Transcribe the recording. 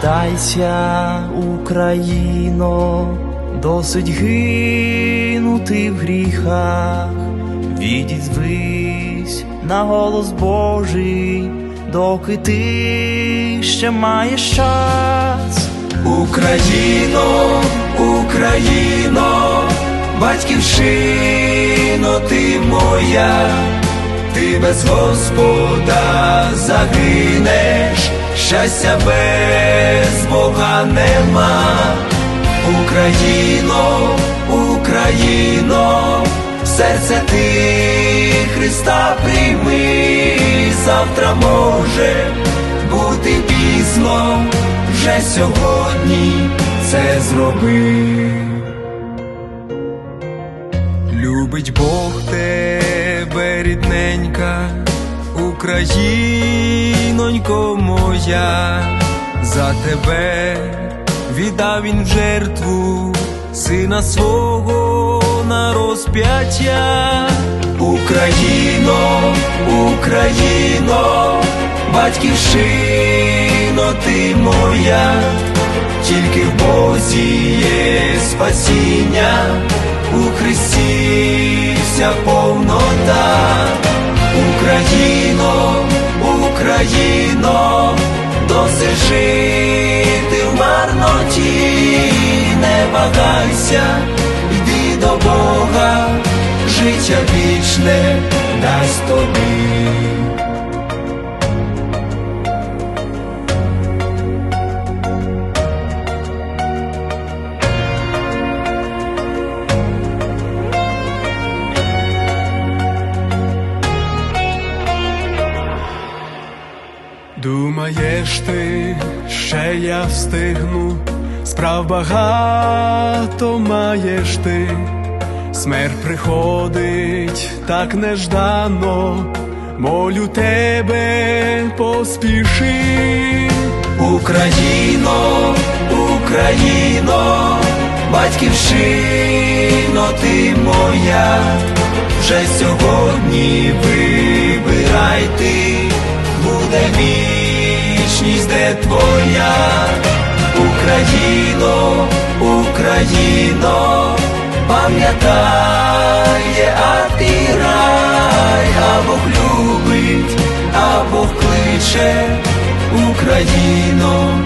Прокидайся, Україно, досить гинути в гріхах, відізвись на голос Божий, доки ти ще маєш час. Україно, Україно, батьківщино ти моя, ти без Господа загинеш, щастя без Бога нема. Україно, Україно, серце ти Христа прийми, завтра може бути пізно, вже сьогодні це зроби. Любить Бог тебе, рідненька, Українонько моя, за тебе віддав він жертву сина свого на розп'яття. Україно, Україно, батьківщино ти моя, тільки в Бозі є спасіння, у Христі вся повнота. Україно, Україно, досить жити в марноті, не вагайся, йди до Бога, життя вічне дасть тобі. Думаєш ти, ще я встигну, справ багато маєш ти, смерть приходить так неждано, молю тебе поспіши. Україно, Україно, батьківщино ти моя, вже сьогодні вибирай вічність, де твоя, Україно, Україно, пам'ятає, а ти рай, або любить, або кличе, Україно,